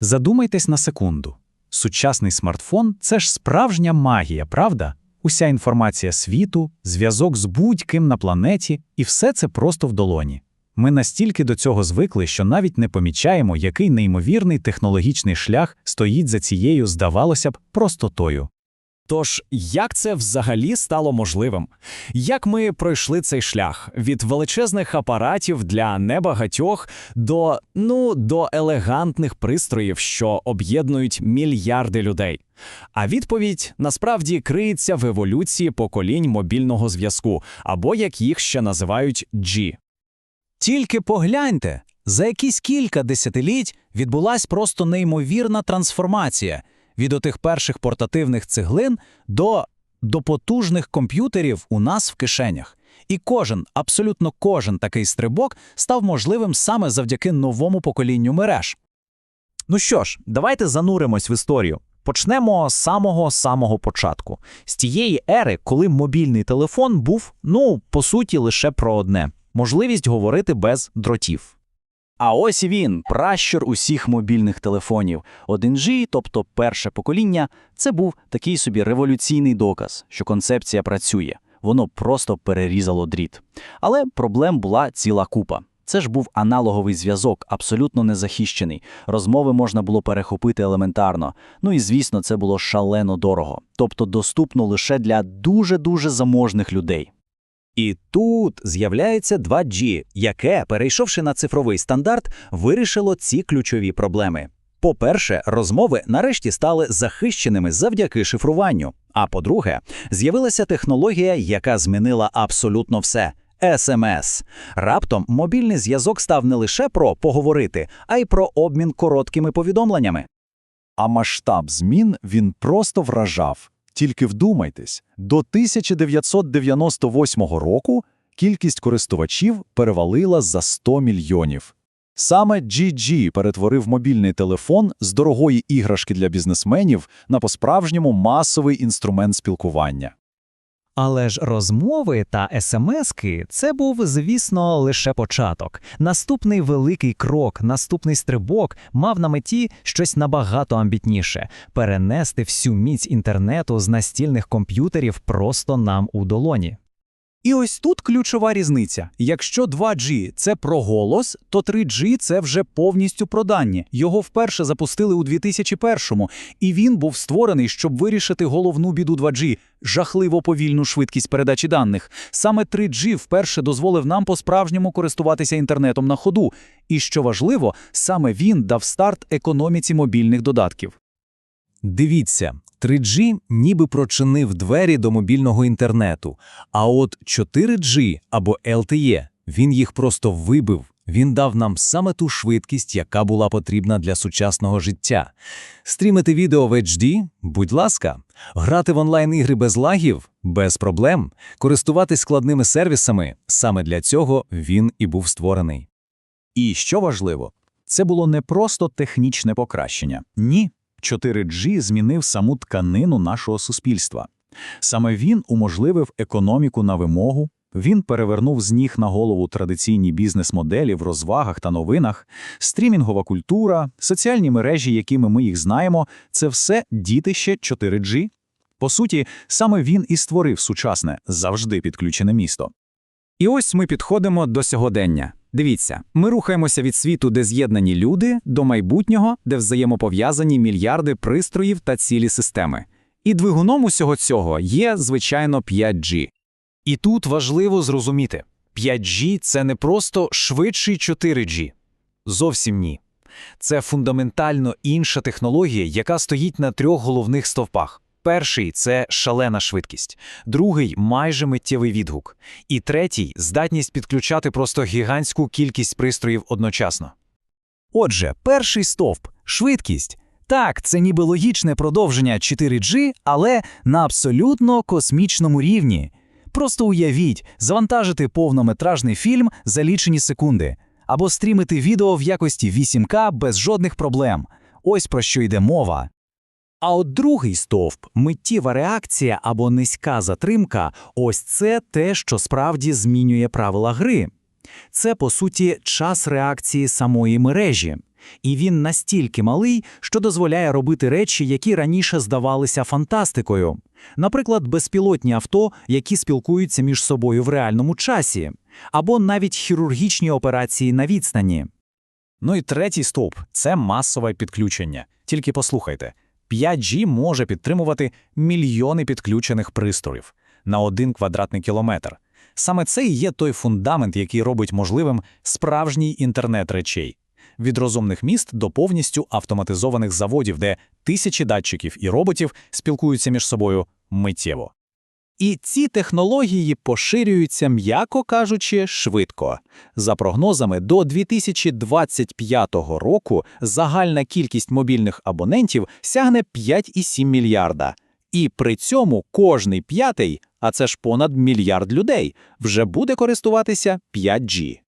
Задумайтесь на секунду. Сучасний смартфон це ж справжня магія, правда? Уся інформація світу, зв'язок з будь-ким на планеті, і все це просто в долоні. Ми настільки до цього звикли, що навіть не помічаємо, який неймовірний технологічний шлях стоїть за цією, здавалося б, простотою. Тож, як це взагалі стало можливим? Як ми пройшли цей шлях від величезних апаратів для небагатьох до ну до елегантних пристроїв, що об'єднують мільярди людей? А відповідь насправді криється в еволюції поколінь мобільного зв'язку, або як їх ще називають G. Тільки погляньте, за якісь кілька десятиліть відбулась просто неймовірна трансформація від отих перших портативних цеглин до, до потужних комп'ютерів у нас в кишенях. І кожен, абсолютно кожен такий стрибок став можливим саме завдяки новому поколінню мереж. Ну що ж, давайте зануримось в історію. Почнемо з самого-самого початку, з тієї ери, коли мобільний телефон був, ну, по суті, лише про одне можливість говорити без дротів. А ось він, пращур усіх мобільних телефонів. 1G, тобто перше покоління, це був такий собі революційний доказ, що концепція працює. Воно просто перерізало дріт. Але проблем була ціла купа. Це ж був аналоговий зв'язок, абсолютно незахищений. Розмови можна було перехопити елементарно. Ну і звісно, це було шалено дорого, тобто доступно лише для дуже-дуже заможних людей. І тут з'являється 2G, яке, перейшовши на цифровий стандарт, вирішило ці ключові проблеми. По-перше, розмови нарешті стали захищеними завдяки шифруванню. А по-друге, з'явилася технологія, яка змінила абсолютно все. СМС. Раптом мобільний зв'язок став не лише про поговорити, а й про обмін короткими повідомленнями. А масштаб змін він просто вражав. Тільки вдумайтесь, до 1998 року кількість користувачів перевалила за 100 мільйонів. Саме GG перетворив мобільний телефон з дорогої іграшки для бізнесменів на по-справжньому масовий інструмент спілкування. Але ж розмови та смски – це був, звісно, лише початок. Наступний великий крок, наступний стрибок мав на меті щось набагато амбітніше перенести всю міць інтернету з настільних комп'ютерів просто нам у долоні. І ось тут ключова різниця. Якщо 2G – це про голос, то 3G – це вже повністю про дані. Його вперше запустили у 2001-му, і він був створений, щоб вирішити головну біду 2G – жахливо повільну швидкість передачі даних. Саме 3G вперше дозволив нам по-справжньому користуватися інтернетом на ходу. І що важливо, саме він дав старт економіці мобільних додатків. Дивіться, 3G ніби прочинив двері до мобільного інтернету, а от 4G або LTE, він їх просто вибив. Він дав нам саме ту швидкість, яка була потрібна для сучасного життя. Стрімити відео в HD? Будь ласка, грати в онлайн-ігри без лагів? Без проблем. Користуватись складними сервісами саме для цього він і був створений. І що важливо, це було не просто технічне покращення. Ні. 4G змінив саму тканину нашого суспільства. Саме він уможливив економіку на вимогу, він перевернув з ніг на голову традиційні бізнес-моделі в розвагах та новинах, стрімінгова культура, соціальні мережі, якими ми їх знаємо, це все дітище 4G. По суті, саме він і створив сучасне, завжди підключене місто. І ось ми підходимо до сьогодення. Дивіться, ми рухаємося від світу, де з'єднані люди, до майбутнього, де взаємопов'язані мільярди пристроїв та цілі системи. І двигуном усього цього є, звичайно, 5G. І тут важливо зрозуміти: 5G – це не просто швидший 4G. Зовсім ні. Це фундаментально інша технологія, яка стоїть на трьох головних стовпах. Перший це шалена швидкість, другий майже миттєвий відгук, і третій здатність підключати просто гігантську кількість пристроїв одночасно. Отже, перший стовп швидкість. Так, це ніби логічне продовження 4G, але на абсолютно космічному рівні. Просто уявіть, завантажити повнометражний фільм за лічені секунди, або стрімити відео в якості 8К без жодних проблем. Ось про що йде мова. А от другий стовп миттєва реакція або низька затримка ось це те, що справді змінює правила гри. Це, по суті, час реакції самої мережі. І він настільки малий, що дозволяє робити речі, які раніше здавалися фантастикою. Наприклад, безпілотні авто, які спілкуються між собою в реальному часі, або навіть хірургічні операції на відстані. Ну і третій стовп – це масове підключення. Тільки послухайте, 5G може підтримувати мільйони підключених пристроїв на один квадратний кілометр. Саме це і є той фундамент, який робить можливим справжній інтернет речей. Від розумних міст до повністю автоматизованих заводів, де тисячі датчиків і роботів спілкуються між собою миттєво. І ці технології поширюються, м'яко кажучи, швидко. За прогнозами, до 2025 року загальна кількість мобільних абонентів сягне 5,7 мільярда. І при цьому кожний п'ятий, а це ж понад мільярд людей, вже буде користуватися 5G.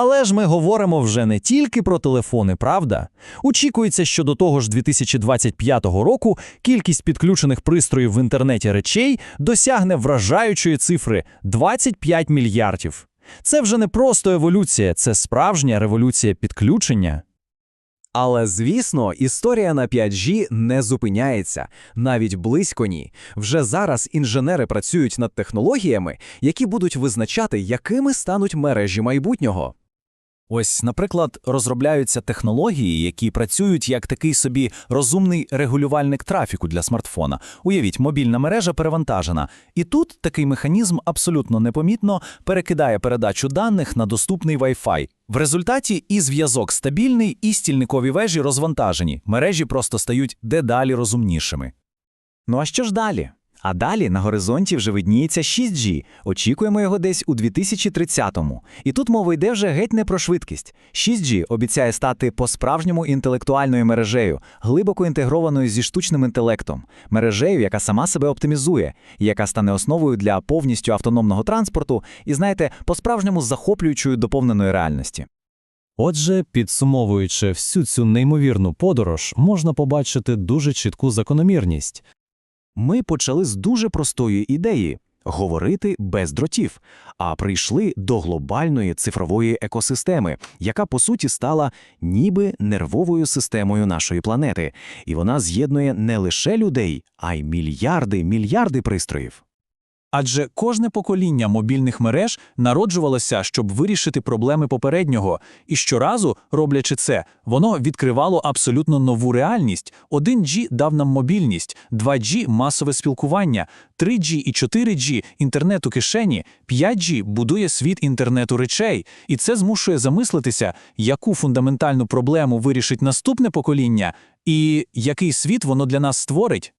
Але ж ми говоримо вже не тільки про телефони, правда? Очікується, що до того ж 2025 року кількість підключених пристроїв в інтернеті речей досягне вражаючої цифри 25 мільярдів. Це вже не просто еволюція, це справжня революція підключення. Але, звісно, історія на 5G не зупиняється, навіть близько ні. Вже зараз інженери працюють над технологіями, які будуть визначати, якими стануть мережі майбутнього. Ось, наприклад, розробляються технології, які працюють як такий собі розумний регулювальник трафіку для смартфона. Уявіть, мобільна мережа перевантажена, і тут такий механізм абсолютно непомітно перекидає передачу даних на доступний Wi-Fi. В результаті і зв'язок стабільний, і стільникові вежі розвантажені. Мережі просто стають дедалі розумнішими. Ну а що ж далі? А далі на горизонті вже видніється 6G. Очікуємо його десь у 2030-му. І тут мова йде вже геть не про швидкість. 6G обіцяє стати по-справжньому інтелектуальною мережею, глибоко інтегрованою зі штучним інтелектом, мережею, яка сама себе оптимізує, яка стане основою для повністю автономного транспорту і, знаєте, по-справжньому захоплюючою доповненої реальності. Отже, підсумовуючи всю цю неймовірну подорож, можна побачити дуже чітку закономірність. Ми почали з дуже простої ідеї говорити без дротів, а прийшли до глобальної цифрової екосистеми, яка по суті стала ніби нервовою системою нашої планети, і вона з'єднує не лише людей, а й мільярди, мільярди пристроїв. Адже кожне покоління мобільних мереж народжувалося, щоб вирішити проблеми попереднього, і щоразу, роблячи це, воно відкривало абсолютно нову реальність. 1G дав нам мобільність, 2G – масове спілкування, 3G і 4G – інтернет у кишені, 5G будує світ інтернету речей. І це змушує замислитися, яку фундаментальну проблему вирішить наступне покоління і який світ воно для нас створить.